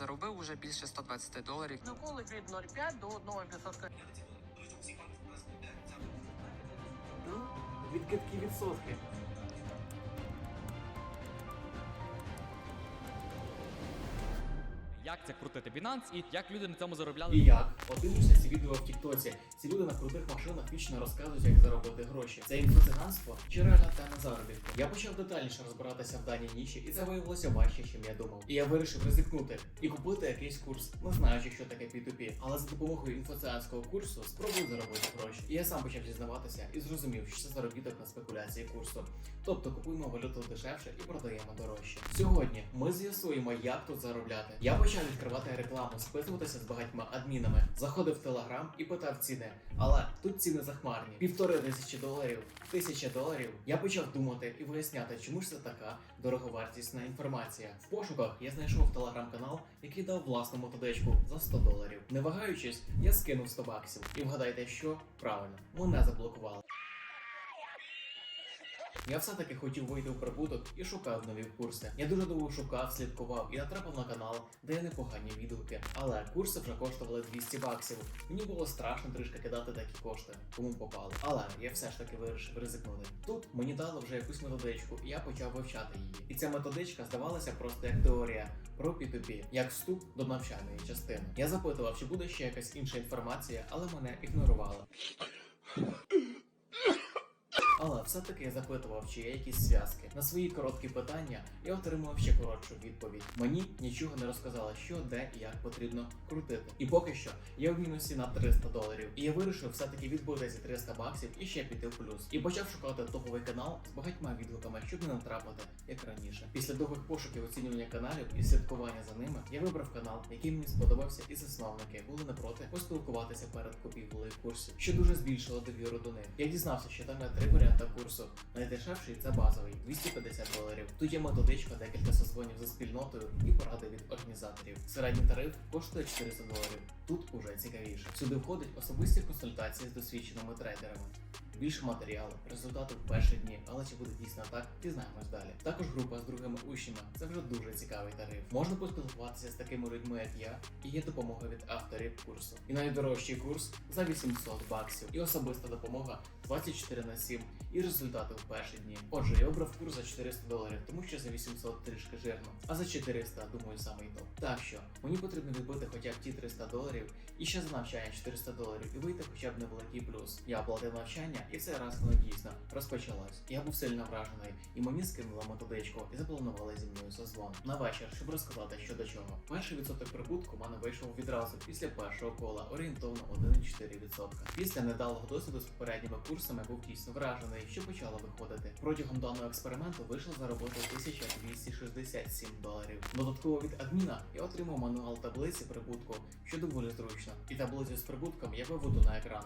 заробив уже більше 120 доларів. Доколи від 0,5 до 1,500. Ну, відкидки відсотки. Як це крутити Binance і як люди на цьому заробляли. І як? Подивишся ці відео в Тіктоці. Ці люди на крутих машинах вічно розказують, як заробити гроші. Це інфоциганство чи реальна тема заробітку? Я почав детальніше розбиратися в даній ніші, і це виявилося важче, ніж я думав. І я вирішив ризикнути і купити якийсь курс, не знаючи, що таке P2P. Але за допомогою інфоциганського курсу спробую заробити гроші. І я сам почав дізнаватися і зрозумів, що це заробіток на спекуляції курсу. Тобто купуємо валюту дешевше і продаємо дорожче. Сьогодні ми з'ясуємо, як тут заробляти. Я почав відкривати рекламу, списуватися з багатьма адмінами, заходив в телеграм і питав ціни. Але тут ціни захмарні: півтори тисячі доларів, тисяча доларів. Я почав думати і виясняти, чому ж це така дороговартісна інформація. В пошуках я знайшов телеграм-канал, який дав власну мотодечку за 100 доларів. Не вагаючись, я скинув 100 баксів. І вгадайте, що правильно, мене заблокували. Я все-таки хотів вийти в прибуток і шукав нові курси. Я дуже довго шукав, слідкував і натрапив на канал, де є непогані відгуки. Але курси вже коштували 200 баксів. Мені було страшно трішки кидати такі кошти, кому попало. Але я все ж таки вирішив ризикнути. Тут мені дали вже якусь методичку, і я почав вивчати її. І ця методичка здавалася просто як теорія про P2P, як вступ до навчальної частини. Я запитував, чи буде ще якась інша інформація, але мене ігнорували. Але все-таки я запитував, чи є якісь зв'язки. На свої короткі питання я отримав ще коротшу відповідь. Мені нічого не розказали, що, де і як потрібно крутити. І поки що я в мінусі на 300 доларів. І я вирішив все-таки відбити ці 300 баксів і ще піти в плюс. І почав шукати топовий канал з багатьма відгуками, щоб не натрапити, як раніше. Після довгих пошуків оцінювання каналів і слідкування за ними, я вибрав канал, який мені сподобався, і засновники були не проти поспілкуватися перед купівлею курсів, що дуже збільшило довіру до них. Я дізнався, що там є три варіанти курсу. Найдешевший це базовий 250 доларів. Тут є методичка, декілька созвонів за спільнотою і поради від організаторів. Середній тариф коштує 400 доларів. Тут уже цікавіше. Сюди входить особисті консультації з досвідченими трейдерами. Більше матеріалу, результати в перші дні, але чи буде дійсно так, дізнаємось далі. Також група з другими учнями це вже дуже цікавий тариф. Можна поспілкуватися з такими людьми, як я, і є допомога від авторів курсу. І найдорожчий курс за 800 баксів, і особиста допомога 24 на 7, і результати в перші дні. Отже, я обрав курс за 400 доларів, тому що за 800 трішки жирно, а за 400, думаю, самий топ. Так що мені потрібно відбити хоча б ті 300 доларів і ще за навчання 400 доларів і вийти хоча б невеликий плюс. Я оплатив навчання, і цей раз воно дійсно розпочалось. Я був сильно вражений, і мені скинули методичку і запланували зі мною созвон на вечір, щоб розказати що до чого. Перший відсоток прибутку в мене вийшов відразу після першого кола, орієнтовно 1,4%. Після недалого досвіду з попередніми курсами був дійсно вражений, що почало виходити. Протягом даного експерименту вийшло заробити 1267 доларів. Додатково від адміна я отримав мануал таблиці прибутку, що доволі зручно, і таблицю з прибутком я виведу на екран.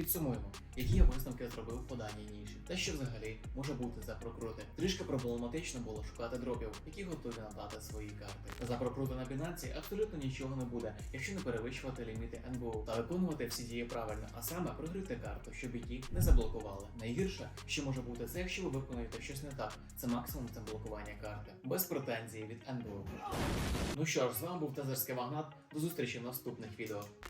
Підсумуємо, які висновки зробив по даній ніші, та що взагалі може бути за прокрути. Трішки проблематично було шукати дропів, які готові надати свої карти. За прокрути на Binance абсолютно нічого не буде, якщо не перевищувати ліміти НБУ та виконувати всі дії правильно, а саме прогрити карту, щоб її не заблокували. Найгірше, що може бути, це якщо ви виконуєте щось не так. Це максимум це блокування карти. Без претензії від НБУ. Ну що ж, з вами був Тазерський магнат. До зустрічі в наступних відео.